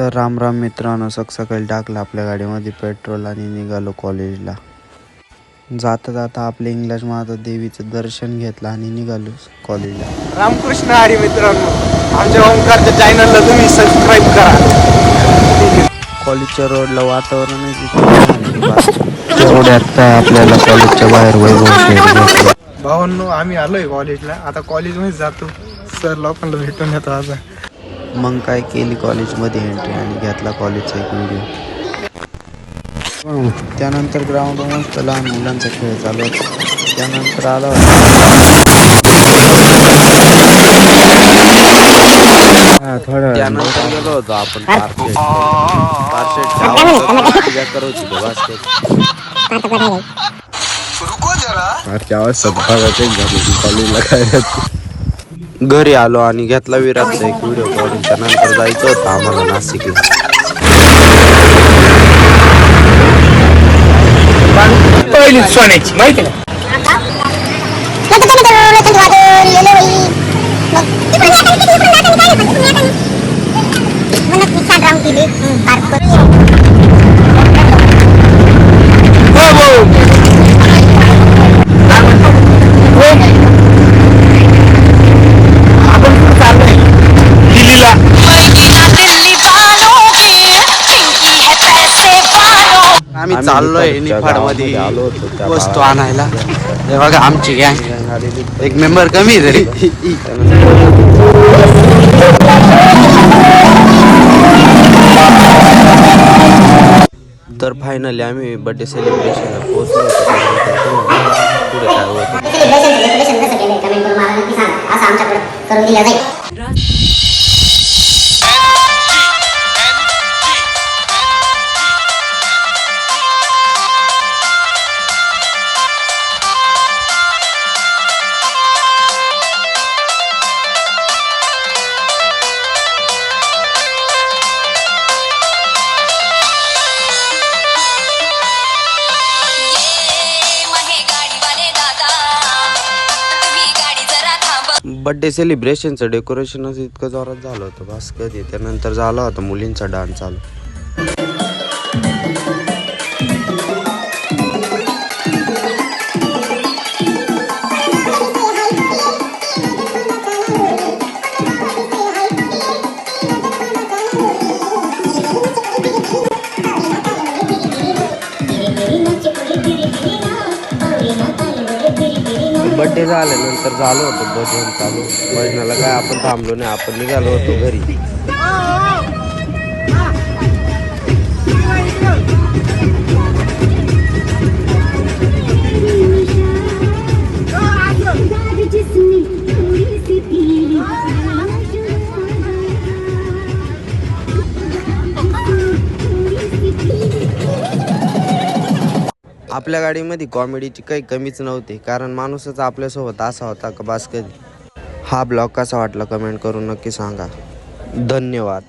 तर राम राम मित्रांनो सकाळी टाकलं आपल्या गाडीमध्ये पेट्रोल आणि निघालो कॉलेजला जाता जाता आपल्या इंग्लिश माता देवीचं दर्शन घेतलं आणि निघालो कॉलेजला रामकृष्ण हरी मित्रांनो आमच्या ओंकारच्या चॅनलला तुम्ही सबस्क्राईब करा. कॉलेजच्या रोडला काय आपल्याला कॉलेजच्या बाहेर वैभव. भावांनो आम्ही आलोय कॉलेजला आता कॉलेजमध्ये जातो. सर लोकांना भेटून येतो आता मग काय केली कॉलेजमध्ये एंट्री आणि घेतला कॉलेजचा एक व्हिडिओ त्यानंतर ग्राउंड मस्त लहान मुलांचा खेळ चालू होता. त्यानंतर आला होता. त्यानंतर गेलो होतो आपण पार्शेट पार्शेटच्या करत होतो बास्केट घरी आलो आणि घेतला विराटचा एक व्हिडिओ काढून त्यानंतर जायचं होतं आम्हाला नाशिकला. पहिली सोन्याची माहिती ना आम्ही चाललोय निफाडमध्ये वस्तू आणायला हे बघा आमची गँग एक मेंबर कमी तरी तर फायनली आम्ही बर्थडे सेलिब्रेशनला पोहोचलो पुढे काय होतं असं आमच्याकडे करून दिलं जाईल बर्थडे सेलिब्रेशनचं डेकोरेशनच इतकं जोरात झालं होतं. बस कधी? त्यानंतर झाला होता मुलींचा डान्स चालू. बड्डे झाल्यानंतर झालं होतं भजन चालू. भजनाला काय आपण थांबलो नाही आपण निघालो होतो घरी. आपल्या गाडीमध्ये कॉमेडीची काही कमीच नव्हती कारण माणूसच आपल्यासोबत असा होता का बास कधी? हा ब्लॉग कसा वाटला कमेंट करून नक्की सांगा. धन्यवाद.